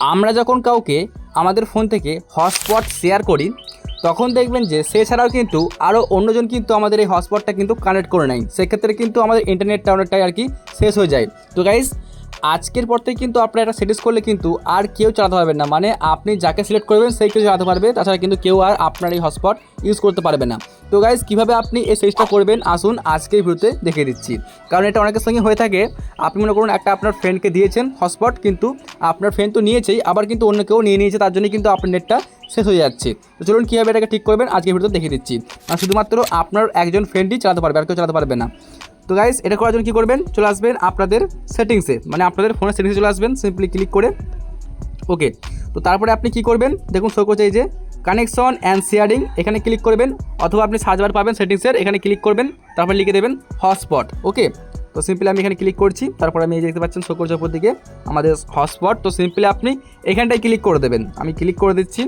আমরা যখন কাউকে আমাদের ফোন থেকে হটস্পট শেয়ার করি, তখন দেখবেন যে সে ছাড়াও কিন্তু আরও অন্যজন কিন্তু আমাদের এই হটস্পটটা কিন্তু কানেক্ট করে নেয়। সেক্ষেত্রে কিন্তু আমাদের ইন্টারনেটটা অনেকটাই আর কি শেষ হয়ে যায়। তো গাইজ আজকের পর থেকে কিন্তু আপনারা এটা সেটিস করলে কিন্তু আর কেউ চালাতে পারবেন না। মানে আপনি যাকে সিলেক্ট করবেন, সেই কেউ চালাতে পারবে। তাছাড়া কিন্তু কেউ আর আপনার এই হটস্পট ইউজ করতে পারবে না। তো গাইজ কীভাবে আপনি এই সেটিংসটা করবেন? আসুন আজকের ভিডিওতে দেখিয়ে দিচ্ছি। কারণ এটা অনেকের সঙ্গে হয়ে থাকে। আপনি মনে করুন একটা আপনার ফ্রেন্ডকে দিয়েছেন হটস্পট কিন্তু আপনার ফ্রেন্ড তো নিয়েছেই, আবার কিন্তু অন্য কেউ নিয়ে নিয়েছে, তার জন্য কিন্তু আপনার নেটটা শেষ হয়ে যাচ্ছে। তো চলুন কীভাবে এটাকে ঠিক করবেন? আজকে ভিডিওতে দেখিয়ে দিচ্ছি। আর শুধুমাত্র আপনার একজন ফ্রেন্ডই চালাতে পারবে, আর কেউ চালাতে পারবে না। তো গাইস এটা করার জন্য কী করবেন? চলে আসবেন আপনাদের সেটিংসে মানে আপনাদের ফোনের সেটিংসে চলে আসবেন সিম্পলি ক্লিক করে। ওকে তো তারপরে আপনি কি করবেন? দেখুন শো করছে এই যে কানেকশন অ্যান্ড শেয়ারিং এখানে ক্লিক করবেন। অথবা আপনি সার্চ বার পাবেন সেটিংসের এখানে ক্লিক করবেন। তারপর লিখে দেবেন হটস্পট ওকে তো সিম্পলি আমি এখানে ক্লিক করছি, তারপর আমি এই দেখতে পাচ্ছেন শো করছে ওপর দিকে আমাদের হটস্পট তো সিম্পলি আপনি এখানটায় ক্লিক করে দেবেন। আমি ক্লিক করে দিচ্ছি।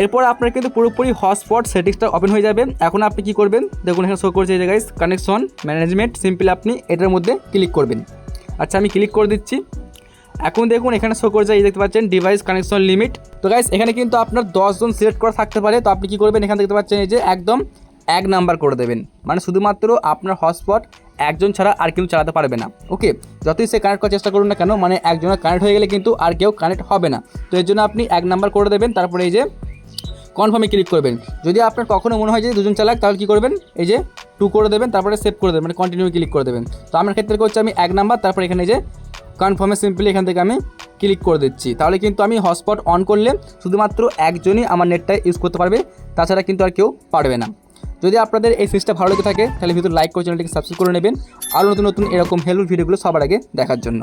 এরপর আপনার কিন্তু পুরোপুরি হটস্পট সেটিংসটা ওপেন হয়ে যাবে। এখন আপনি কি করবেন? দেখুন, এখানে শো করছে এই যে গাইস কানেকশন ম্যানেজমেন্ট সিম্পলি আপনি এটার মধ্যে ক্লিক করবেন। আচ্ছা আমি ক্লিক করে দিচ্ছি। এখন দেখুন, এখানে শো করছে, এই দেখতে পাচ্ছেন ডিভাইস কানেকশন লিমিট তো গাইস এখানে কিন্তু আপনার দশজন সিলেক্ট করা থাকতে পারে। তো আপনি কি করবেন? এখানে দেখতে পাচ্ছেন এই যে একদম এক নাম্বার করে দেবেন। মানে শুধুমাত্র আপনার হটস্পট একজন ছাড়া আর কেউ চালাতে পারবে না। ওকে যতই সে কানেক্ট করার চেষ্টা করুন না কেন মানে একজনের কানেক্ট হয়ে গেলে কিন্তু আর কেউ কানেক্ট হবে না। তো এর জন্য আপনি এক নাম্বার করে দেবেন। তারপরে এই যে কনফার্মে ক্লিক করবেন। যদি আপনার কখনো মনে হয় যে দুজন চালাক, তাহলে কী করবেন? এই যে টু করে দেবেন, তারপরে সেভ করে দেবেন মানে কন্টিনিউ ক্লিক করে দেবেন। তো আমার ক্ষেত্রে হচ্ছে আমি এক নাম্বার তারপরে এখানে যে কনফার্মে সিম্পলি এখান থেকে আমি ক্লিক করে দিচ্ছি। তাহলে কিন্তু আমি হটস্পট অন করলে শুধুমাত্র একজনই আমার নেটটা ইউজ করতে পারবে, তাছাড়া কিন্তু আর কেউ পারবে না। যদি আপনাদের এই সিরিজটা ভালো লেগে থাকে, তাহলে ভিতরে লাইক করে চ্যানেলটিকে সাবস্ক্রাইব করে নেবেন। আরও নতুন নতুন এরকম হেল্প ভিডিওগুলো সবার আগে দেখার জন্য।